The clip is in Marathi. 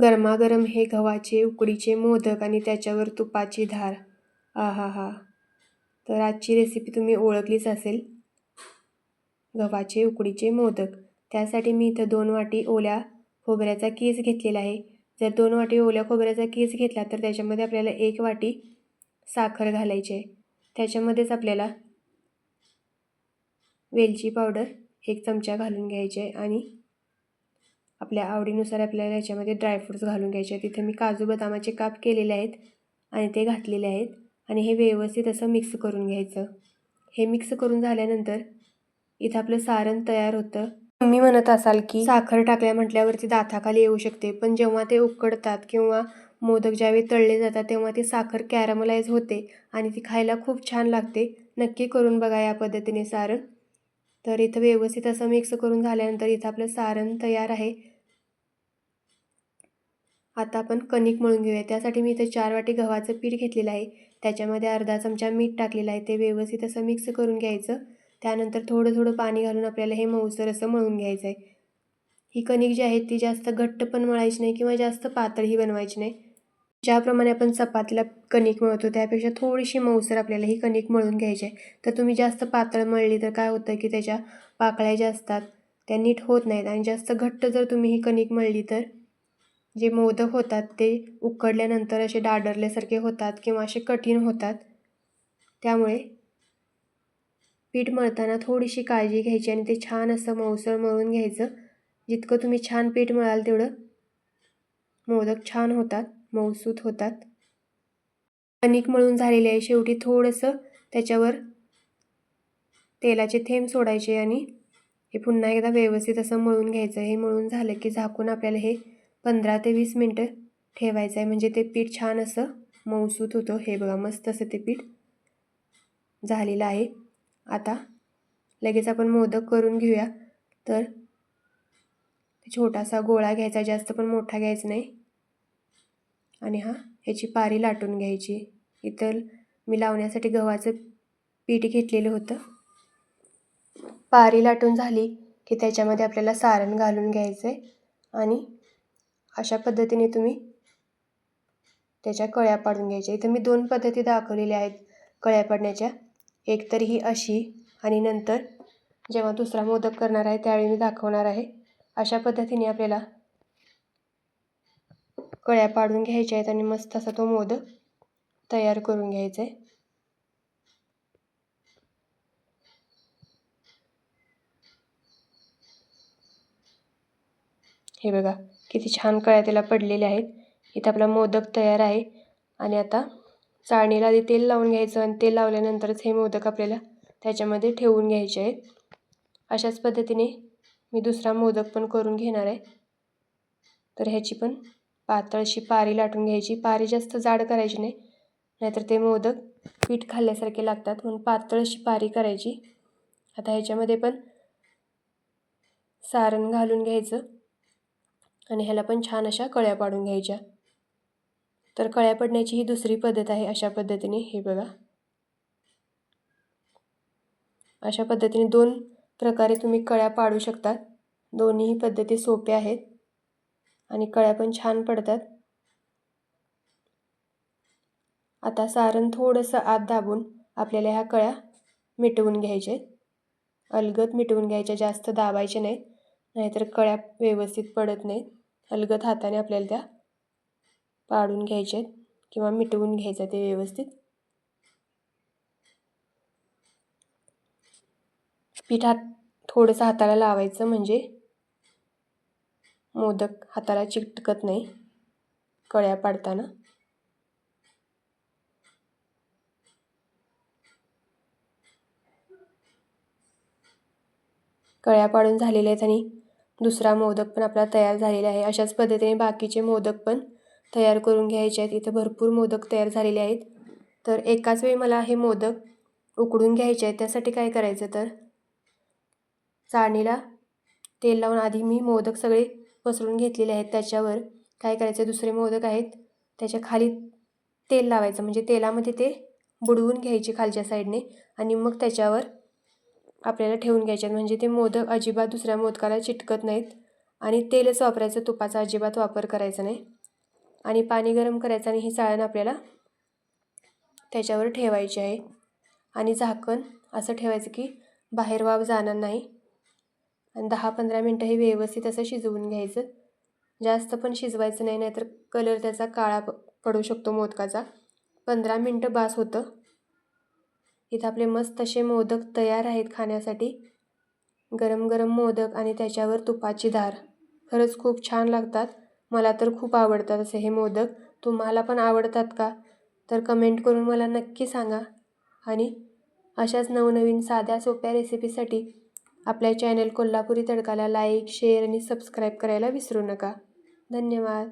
गरमागरम हे गव्हाचे उकडीचे मोदक आणि त्याच्यावर तुपाची धार. आ हा हा तर आजची रेसिपी तुम्ही ओळखलीच असेल. गव्हाचे उकडीचे मोदक. त्यासाठी मी इथं दोन वाटी ओल्या खोबऱ्याचा कीस घेतलेला आहे. जर दोन वाटी ओल्या खोबऱ्याचा कीस घेतला तर त्याच्यामध्ये आपल्याला एक वाटी साखर घालायची आहे. त्याच्यामध्येच आपल्याला वेलची पावडर एक चमचा घालून घ्यायचे आहे आणि आपल्या आवडीनुसार आपल्याला याच्यामध्ये ड्रायफ्रूट्स घालून घ्यायचे आहेत. तिथे मी काजू बदामाचे काप केलेले आहेत आणि ते घातलेले आहेत. आणि हे व्यवस्थित असं मिक्स करून घ्यायचं. हे मिक्स करून झाल्यानंतर इथं आपलं सारण तयार होतं. तुम्ही म्हणत असाल की साखर टाकल्या म्हटल्यावरती दाताखाली येऊ शकते पण जेव्हा ते उकडतात किंवा मोदक ज्यावेळी तळले जातात तेव्हा ती साखर कॅरमलाइज होते आणि ती खायला खूप छान लागते. नक्की करून बघा या पद्धतीने सारण. तर इथं व्यवस्थित असं मिक्स करून झाल्यानंतर इथं आपलं सारण तयार आहे. आता आपण कणिक मळून घेऊया. त्यासाठी मी इथं चार वाटी गव्हाचं पीठ घेतलेलं आहे. त्याच्यामध्ये अर्धा चमचा मीठ टाकलेलं आहे. ते व्यवस्थित असं मिक्स करून घ्यायचं. त्यानंतर थोडं थोडं पाणी घालून आपल्याला हे मऊसर असं मळून घ्यायचं आहे ही कणिक जी आहे ती जास्त घट्ट पण मळायची नाही किंवा जास्त पातळही बनवायची नाही. ज्याप्रमाणे आपण चपातीला कणिक मळतो त्यापेक्षा थोडीशी मऊसर आपल्याला ही कणिक मळून घ्यायची आहे. तर तुम्ही जास्त पातळ मळली तर काय होतं की त्याच्या पाकळ्या ज्या असतात त्या नीट होत नाहीत आणि जास्त घट्ट जर तुम्ही ही कणिक मळली तर जे मोदक होतात ते उकडल्यानंतर असे डाडरल्यासारखे होतात किंवा असे कठीण होतात. त्यामुळे पीठ मळताना थोडीशी काळजी घ्यायची आणि ते छान असं मऊसळ मळून घ्यायचं. जितकं तुम्ही छान पीठ मळाल तेवढं मोदक छान होतात मऊसूत होतात. कणिक मळून झालेले आहे. शेवटी थोडंसं त्याच्यावर तेलाचे थेंब सोडायचे आणि हे पुन्हा एकदा व्यवस्थित असं मळून घ्यायचं. हे मळून झालं की झाकून आपल्याला हे पंधरा ते वीस मिनटं ठेवायचं आहे म्हणजे ते पीठ छान असं मऊसूत होतं. हे बघा मस्त असं ते पीठ झालेलं आहे. आता लगेच आपण मोदक करून घेऊया. तर छोटासा गोळा घ्यायचा जास्त पण मोठा घ्यायचा नाही. आणि हा ह्याची पारी लाटून घ्यायची. इतर मी लावण्यासाठी गव्हाचं पीठ घेतलेलं होतं. पारी लाटून झाली की त्याच्यामध्ये आपल्याला सारण घालून घ्यायचं आहे आणि अशा पद्धतीने तुम्ही त्याच्या कळ्या पाडून घ्यायच्या. इथं मी दोन पद्धती दाखवलेल्या आहेत कळ्या पाडण्याच्या. एक तर ही अशी आणि नंतर जेव्हा दुसरा मोदक करणार आहे त्यावेळी मी दाखवणार आहे. अशा पद्धतीने आपल्याला कळ्या पाडून घ्यायच्या आहेत आणि मस्त असा तो मोदक तयार करून घ्यायचा आहे. हे बघा किती छान कळ्या त्याला पडलेल्या आहेत. इथं आपला मोदक तयार आहे. आणि आता चाळणीला आधी तेल लावून घ्यायचं आणि तेल लावल्यानंतरच हे मोदक आपल्याला त्याच्यामध्ये ठेवून घ्यायचे आहेत. अशाच पद्धतीने मी दुसरा मोदक पण करून घेणार आहे. तर ह्याची पण पातळशी पारी लाटून घ्यायची. पारी जास्त जाड करायची नाही. नाहीतर ते मोदक पीठ खाल्ल्यासारखे लागतात. म्हणून पातळशी पारी करायची. आता ह्याच्यामध्ये पण सारण घालून घ्यायचं. आणि ह्याला पण छान अशा कळ्या पाडून घ्यायच्या. तर कळ्या पडण्याची ही दुसरी पद्धत आहे अशा पद्धतीने. हे बघा. अशा पद्धतीने दोन प्रकारे तुम्ही कळ्या पाडू शकतात. दोन्हीही पद्धती सोप्या आहेत. आणि कळ्या पण छान पडतात. आता सारण थोडंसं आत दाबून आपल्याला ह्या कळ्या मिटवून घ्यायचे अलगद मिटवून घ्यायच्या जास्त दाबायचे नाहीत. नाहीतर कळ्या व्यवस्थित पडत नाहीत. हलगत हाताने आपल्याला त्या पाडून घ्यायच्या आहेत किंवा मिटवून घ्यायचं ते व्यवस्थित. पिठात थोडंसं हाताला लावायचं म्हणजे मोदक हाताला चिकटकत नाही कळ्या पाडताना. कळ्या पाडून झालेल्या आहेत आणि दुसरा मोदक पण आपला तयार झालेला आहे. अशाच पद्धतीने बाकीचे मोदक पण तयार करून घ्यायचे आहेत. इथं भरपूर मोदक तयार झालेले आहेत. तर एकाच वेळी मला हे मोदक उकडून घ्यायचे आहेत. त्यासाठी काय करायचं तर चाळणीला तेल लावून आधी मी मोदक सगळे पसरून घेतलेले आहेत. त्याच्यावर काय करायचं? दुसरे मोदक आहेत. त्याच्याखाली तेल लावायचं. म्हणजे तेलामध्ये ते बुडवून घ्यायचे खालच्या साईडने. आणि मग त्याच्यावर आपल्याला ठेवून घ्यायचे म्हणजे ते मोदक अजिबात दुसऱ्या मोदकाला चिटकत नाहीत. आणि तेलच वापरायचं तुपाचा अजिबात वापर करायचा नाही. आणि पाणी गरम करायचं आणि ही चाळण आपल्याला त्याच्यावर ठेवायची आहे. आणि झाकण असं ठेवायचं की बाहेर वाफ जाणार नाही. आणि दहा पंधरा मिनटं हे व्यवस्थित असं शिजवून घ्यायचं. जास्त पण शिजवायचं नाही नाहीतर कलर त्याचा काळा प पडू शकतो मोदकाचा. पंधरा मिनटं बास होतं. इथं आपले मस्त असे मोदक तयार आहेत खाण्यासाठी. गरम गरम मोदक आणि त्याच्यावर तुपाची धार खरंच खूप छान लागतात. मला तर खूप आवडतात असे हे मोदक. तुम्हाला पण आवडतात का? तर कमेंट करून मला नक्की सांगा. आणि अशाच नवनवीन साध्या सोप्या रेसिपीसाठी आपल्या चॅनल कोल्हापुरी तडकाला लाईक शेअर आणि सबस्क्राईब करायला विसरू नका. धन्यवाद.